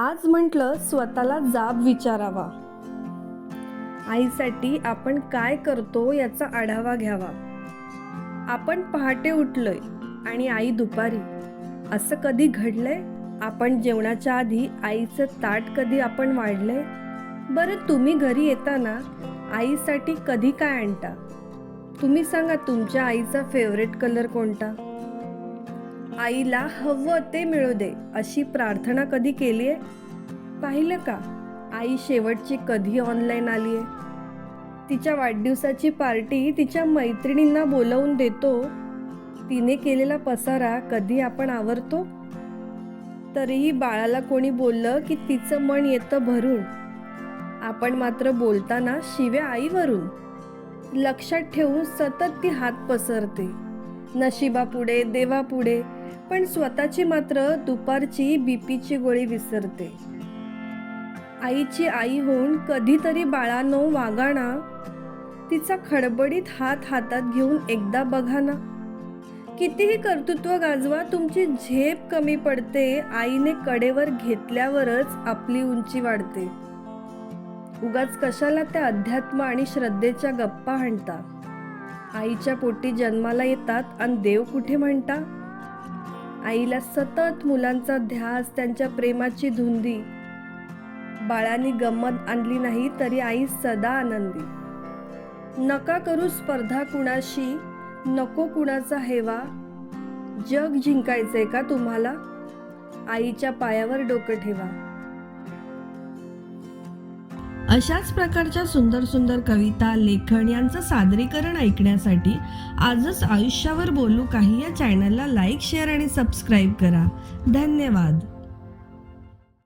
आज म्हटलं स्वतःला जाब विचारावा. आईसाठी आपण काय करतो याचा आढावा घ्यावा. आपण पहाटे उठलोय आणि आई दुपारी. असं कधी घडलंय? आपण जेवणाच्या आधी आईचं ताट कधी आपण वाढलंय? बरं तुम्ही घरी येताना आईसाठी कधी काय आणता? तुम्ही सांगा तुमच्या आईचा फेवरेट कलर कोणता? आईला हवं ते मिळू दे अशी प्रार्थना कधी केली आहे पाहिलं का? आई शेवटची कधी ऑनलाईन आली आहे तिच्या वाढदिवसाची पार्टी तिच्या मैत्रिणींना बोलवून देतो. तिने केलेला पसारा कधी आपण आवरतो? तरीही बाळाला कोणी बोललं की तिचं मन येतं भरून. आपण मात्र बोलताना शिव्या आईवरून. लक्षात ठेवून सतत ती हात पसरते. नशिबापुढे देवापुढे पण स्वतःची मात्र दुपारची बीपीची गोळी विसरते. आईची आई होऊन कधीतरी बाळानो वागाणा तिचा खडबडीत हात हातात घेऊन एकदा बघा ना. कितीही कर्तृत्व गाजवा तुमची झेप कमी पडते आईने कडेवर घेतल्यावरच आपली उंची वाढते. उगाच कशाला त्या अध्यात्म आणि श्रद्धेच्या गप्पा हाणता? आईच्या पोटी जन्माला येतात आणि देव कुठे म्हणता? आईला सतत मुलांचा ध्यास त्यांच्या प्रेमाची धुंदी. बाळांनी गंमत आणली नाही तरी आई सदा आनंदी. नका करू स्पर्धा कुणाशी नको कुणाचा हेवा. जग जिंकायचंय का तुम्हाला? आईच्या पायावर डोकं ठेवा. अशाच प्रकारच्या सुंदर सुंदर कविता लेखन यांचं सादरीकरण ऐकण्यासाठी आजच आयुष्यावर बोलू काही या चॅनलला लाईक शेअर आणि सबस्क्राईब करा. धन्यवाद.